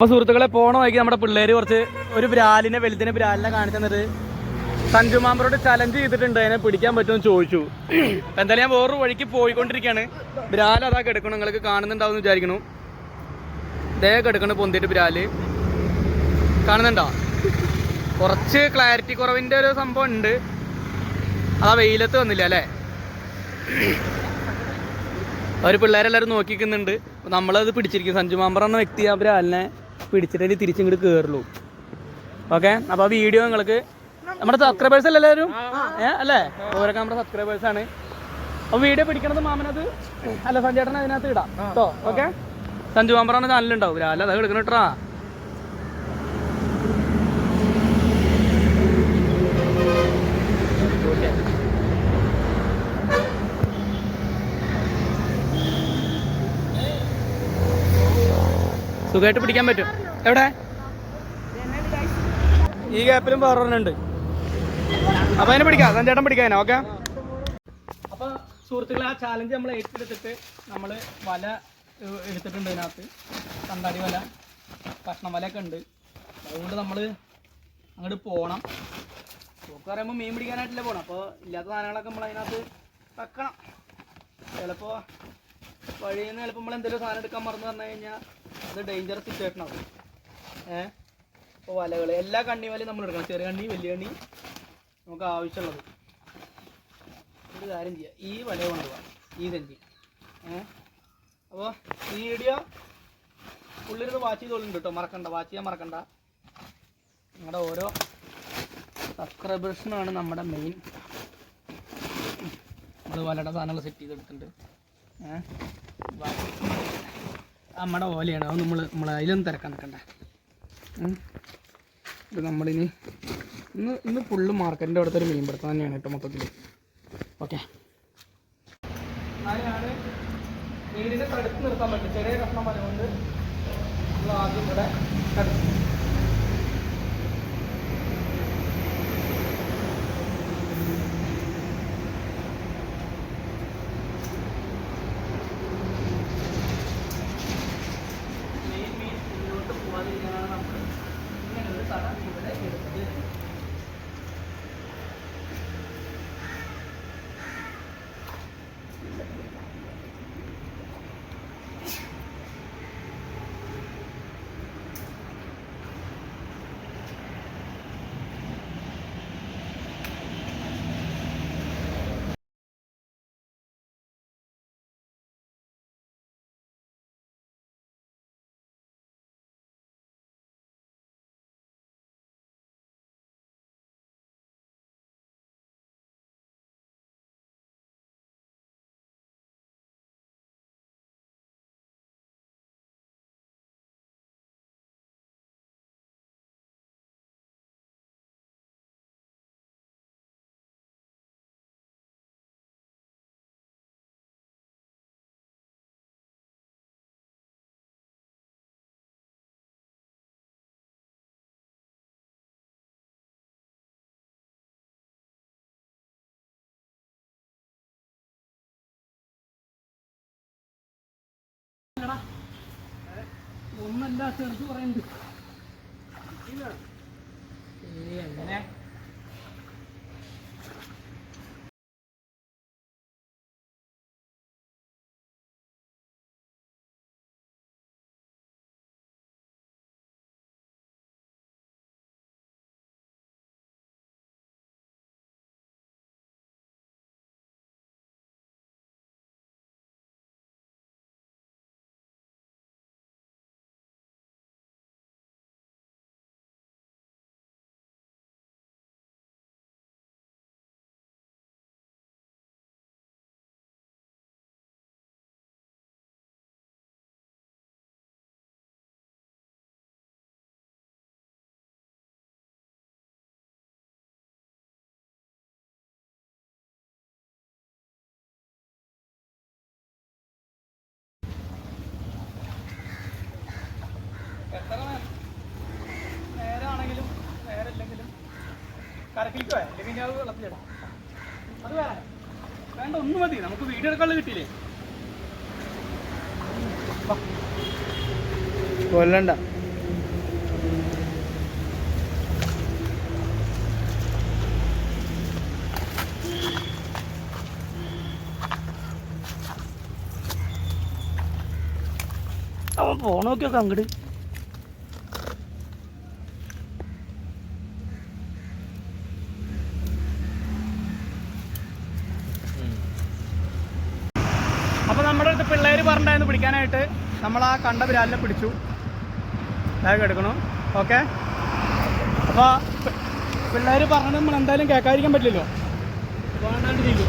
അപ്പൊ സുഹൃത്തുക്കളെ പോണ വൈകി നമ്മുടെ പിള്ളേര് കുറച്ച് ഒരു ബ്രാലിനെ വെളുത്തിനെ ബ്രാലിനെ കാണിച്ചു തന്നത്. സഞ്ജു മാമ്പറോട് ചലഞ്ച് ചെയ്തിട്ടുണ്ട്. അതിനെ പിടിക്കാൻ പറ്റുമെന്ന് ചോദിച്ചു. എന്തായാലും ഞാൻ വേറൊരു വഴിക്ക് പോയിക്കൊണ്ടിരിക്കുകയാണ്. ബ്രാൽ അതാ കിടക്കണം. നിങ്ങൾക്ക് കാണുന്നുണ്ടാവും വിചാരിക്കണു ദേ കിടക്കണ പൊന്തിട്ട് ബ്രാൽ. കാണുന്നുണ്ടോ? കുറച്ച് ക്ലാരിറ്റി കുറവിന്റെ ഒരു സംഭവം ഉണ്ട്. അതാ വെയിലത്ത് വന്നില്ല അല്ലേ? അവർ പിള്ളേരെല്ലാവരും നോക്കിക്കുന്നുണ്ട്. നമ്മളത് പിടിച്ചിരിക്കും സഞ്ജു മാമ്പറ എന്ന വ്യക്തി ആ ബ്രാലിനെ പിടിച്ചിട്ട് തിരിച്ചിങ്ങോട്ട് കയറുള്ളൂ ഓക്കെ അപ്പോൾ ആ വീഡിയോ നിങ്ങൾക്ക് നമ്മുടെ സബ്സ്ക്രൈബേഴ്സ് അല്ലേ എല്ലാവരും? ഏ അല്ലേ? ഓരൊക്കെ നമ്മുടെ സബ്സ്ക്രൈബേഴ്സ് ആണ്. അപ്പോൾ വീഡിയോ പിടിക്കണത് മാമനത് അല്ല സഞ്ജേട്ടൻ അതിനകത്ത് ഇടാം. കേട്ടോ ഓക്കെ സഞ്ജു മാമ്പറാണ് ചാനലുണ്ടാവും അല്ല അത് എടുക്കണം കേട്ടാ ഓക്കെ സുഖമായിട്ട് പിടിക്കാൻ പറ്റും. എവിടെ? ഈ ഗ്യാപ്പിലും വേറെ ഒരെണ്ണുണ്ട് അപ്പൊ അതിനെ പിടിക്കാം. സഞ്ചേട്ടൻ പിടിക്കാം ഓക്കെ അപ്പൊ സുഹൃത്തുക്കളെ ആ ചാലഞ്ച് നമ്മൾ ഏറ്റെടുത്തിട്ട് നമ്മൾ വല എടുത്തിട്ടുണ്ട് അതിനകത്ത് കണ്ടാടി വല കഷ്ണം വലയൊക്കെ ഉണ്ട്. അതുകൊണ്ട് നമ്മൾ അങ്ങോട്ട് പോകണം പോക്ക് പറയുമ്പോൾ മീൻ പിടിക്കാനായിട്ടല്ലേ പോകണം അപ്പോൾ ഇല്ലാത്ത സാധനങ്ങളൊക്കെ നമ്മൾ അതിനകത്ത് വെക്കണം. ചിലപ്പോൾ വഴിയിൽ നിന്ന് ചിലപ്പോൾ നമ്മൾ എന്തെങ്കിലും സാധനം എടുക്കാൻ മറന്നു പറഞ്ഞു കഴിഞ്ഞാൽ അത് ഡേഞ്ചർ സിറ്റുവേഷൻ ആവും. ഏ? അപ്പോൾ വലകൾ എല്ലാ കണ്ണി വലയും നമ്മൾ എടുക്കണം. ചെറിയ കണ്ണി വലിയ കണ്ണി നമുക്ക് ആവശ്യമുള്ളത്. ഒരു കാര്യം ചെയ്യാം. ഈ വല കൊണ്ടുപോകാം ഈ തഞ്ചി ഏ? അപ്പോൾ ഈ വീഡിയോ പുള്ളിരുന്ന് വാച്ച് ചെയ്തോളുണ്ട് കേട്ടോ. മറക്കണ്ട. വാച്ച് ചെയ്യാൻ മറക്കണ്ട. നിങ്ങളുടെ ഓരോ സബ്സ്ക്രൈബേഴ്സിനാണ് നമ്മുടെ മെയിൻ നമ്മൾ വലയുടെ സാധനങ്ങൾ സെറ്റ് ചെയ്തെടുത്തിട്ടുണ്ട്. നമ്മുടെ ഓലയാണ്. അത് നമ്മൾ നമ്മൾ അതിലൊന്നും തിരക്കാൻ നിൽക്കണ്ട. ഇത് നമ്മളിനി ഇന്ന് ഇന്ന് ഫുള്ള് മാർക്കറ്റിന്റെ അവിടുത്തെ ഒരു മീൻ പിടുത്തം തന്നെയാണ് കേട്ടോ മൊത്തത്തിൽ ഓക്കെ. അതിനാണ് മീനിനെ തടുത്ത് നിർത്താൻ പറ്റും. ചെറിയ കഷ്ണം മരം കൊണ്ട് നമ്മൾ ആദ്യം ഇവിടെ തടുക്കും മെയിൻ മീൻ മുന്നോട്ട് നമ്മൾ ഇങ്ങനെ ഒരു തടം ഇവിടെ എടുത്തത് ഒന്നല്ല ചെറുത് പറയുന്നുണ്ട്? ഏ എങ്ങനെ അത് വേണ്ട ഒന്നും മതി. നമുക്ക് വീഡിയോ എടുക്കാനുള്ള കിട്ടിയില്ലേ? കൊല്ലണ്ട. അവൻ പോണോക്കെ അങ്ങോട്ട് നമ്മുടെ അടുത്ത് പിള്ളേർ പറഞ്ഞിട്ടായിരുന്നു പിടിക്കാനായിട്ട്. നമ്മൾ ആ കണ്ട വിരാലിനെ പിടിച്ചു. ബാഗ് എടുക്കണം. ഓക്കെ? അപ്പോൾ പിള്ളേർ പറഞ്ഞത് നമ്മൾ എന്തായാലും കേൾക്കാതിരിക്കാൻ പറ്റില്ലല്ലോ. വേണ്ടാണ്ടിരിക്കും